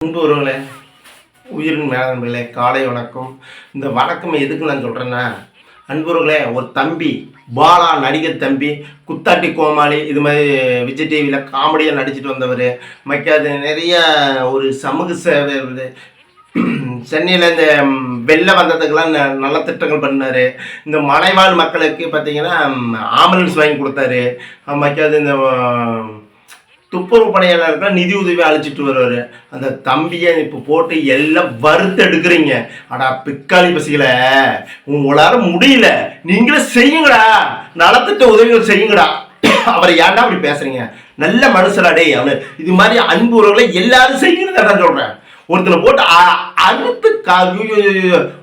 அன்பு உறவுகளே உயிரின் மேலே காலை வணக்கம். இந்த வணக்கம் எதுக்கு நான் சொல்கிறேன்னா அன்புறவுகளே ஒரு தம்பி பாலா நடிகர் தம்பி குத்தாட்டி கோமாளி இது மாதிரி விஜய் டிவியில் காமெடியாக நடிச்சிட்டு வந்தவர் மக்காது நிறைய ஒரு சமூக சேவை இருக்குது சென்னையில் இந்த வெள்ளை வந்ததுக்கெல்லாம் ந- நல்ல திட்டங்கள் பண்ணார் இந்த மலைவாழ் மக்களுக்கு பார்த்தீங்கன்னா ஆம்புலன்ஸ் வாங்கி கொடுத்தாரு. மக்காது இந்த துப்புரவு பணியாளர்கள் நிதி உதவி அழைச்சிட்டு வருவார். அந்த தம்பியை இப்போ போட்டு எல்லாம் வறுத்து எடுக்கிறீங்க. அடா பிக்காளி பசிக்கல உங்களால் முடியல. நீங்களே செய்யுங்கடா. நலத்திட்ட உதவிகள் செய்யுங்கடா. அவரை ஏன்டா அப்படி பேசுறீங்க? நல்ல மனுஷராடே டேய் அவனு. இது மாதிரி அன்பு உறவுகளை எல்லாரும் செய்யுங்கன்னு சொல்கிறேன் சொல்றேன். ஒருத்தனை போட்டு அ- அறுத்து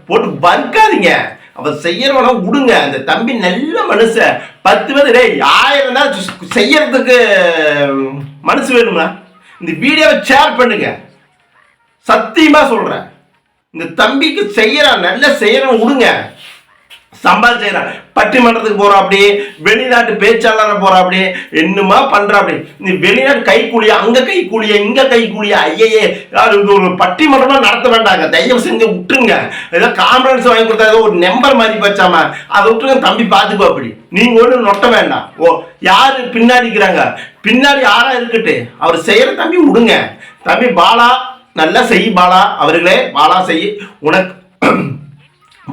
போட்டு வறுக்காதீங்க. அவர் செய்யறவனா விடுங்க அந்த தம்பி நல்ல மனுஷன். பத்து பேர் டேய் ஆயிரம் தான் செய்யறதுக்கு மனசு வேணுமா இந்த வீடியோவை ஷேர் பண்ணுங்க. சத்தியமாக சொல்கிறேன் இந்த தம்பிக்கு செய்யறான் நல்ல செய்யறவன் விடுங்க சம்பாதி செய்யறான் பட்டிமன்றத்துக்கு போறோம் அப்படி வெளிநாட்டு பேச்சாளரை போறோம் அப்படி. என்னமா பண்ற அப்படி? நீ வெளிநாட்டு கை கூலியா அங்கே கை கூலியா இங்கே கை கூலியா ஐயே இது ஒரு பட்டிமன்றமா நடத்த வேண்டாங்க. தயவு செஞ்சு விட்டுருங்க. ஏதோ கான்ஃபரன்ஸ் வாங்கி கொடுத்தா ஏதோ ஒரு நம்பர் மாதிரி வச்சாம அதை விட்டுருங்க தம்பி பார்த்துக்கோ அப்படி. நீங்க ஒன்றும் நொட்ட வேண்டாம். ஓ யாரு பின்னாடி இருக்கிறாங்க? பின்னாடி யாரா இருக்கட்டு? அவர் செய்யற தம்பி விடுங்க. தம்பி பாலா நல்லா செய் பாலா. அவர்களே பாலா செய். உனக்கு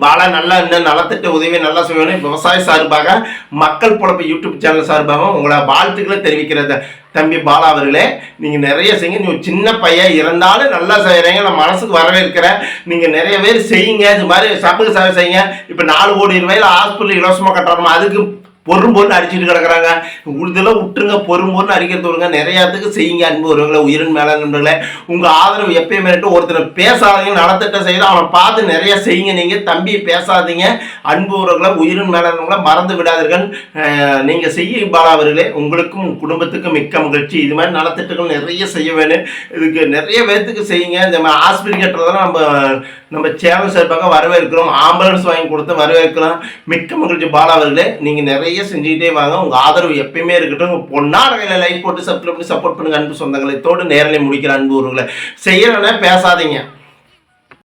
பாலா நல்லா இன்னும் நலத்திட்ட உதவி நல்லா செய்யணும். விவசாய சார்பாக மக்கள் பொழப்பு யூடியூப் சேனல் சார்பாக உங்களை வாழ்த்துக்களை தெரிவிக்கிறது. தம்பி பாலா அவர்களே நீங்கள் நிறைய செய்யுங்க. நீங்கள் சின்ன பையன் இருந்தாலும் நல்லா செய்கிறீங்க நான் மனசுக்கு வரவே இருக்கிறேன் நீங்கள் நிறைய பேர் செய்யுங்க. இது மாதிரி சமூக சேவை செய்யுங்க. இப்போ நாலு கோடி ரூபாயில் ஹாஸ்பிட்டல் இலவசமாக கட்டுறோமா அதுக்கு பொறும் பொருள் அடிச்சுட்டு கிடக்குறாங்க. இதெல்லாம் விட்டுருங்க பொறும் பொருள் அடிக்கிறது விடுங்க நிறையாத்துக்கு செய்யுங்க அன்பு வருவங்களே உயிரின் மேலே நண்பர்களே உங்கள் ஆதரவு எப்பயும் மேலிட்டு ஒருத்தர் பேசாதீங்க நலத்திட்டம் செய்யலாம் அவனை பார்த்து நிறைய செய்யுங்க நீங்கள் தம்பி பேசாதீங்க. அன்பு உறவுகளை உயிரின் மேலே மறந்து விடாதீர்கள். நீங்கள் செய்ய பாலா அவர்களே உங்களுக்கும் குடும்பத்துக்கும் மிக்க மகிழ்ச்சி. இது மாதிரி நலத்திட்டங்கள் நிறைய செய்ய வேணும். இதுக்கு நிறைய பேர்த்துக்கு செய்யுங்க. இந்த மாதிரி ஹாஸ்பிட்டல் கட்டுறதெல்லாம் நம்ம நம்ம சேனல் சார்பாக வரவேற்கிறோம். ஆம்புலன்ஸ் வாங்கி கொடுத்து வரவேற்கிறோம் மிக்க மகிழ்ச்சி பாலா அவர்களே. நீங்கள் நிறைய செஞ்சுக்கிட்டே வாங்க. உங்கள் ஆதரவு எப்பயுமே இருக்கட்டும். உங்கள் பொண்ணாட கையில் லைக் போட்டு சப்ஸ்கிரைப் பண்ணி சப்போர்ட் பண்ணுங்க அன்பு சொந்தங்களை. தோடு நேரலை முடிக்கிற அன்பு உறவுகளை. செய்யலைன்னா பேசாதீங்க.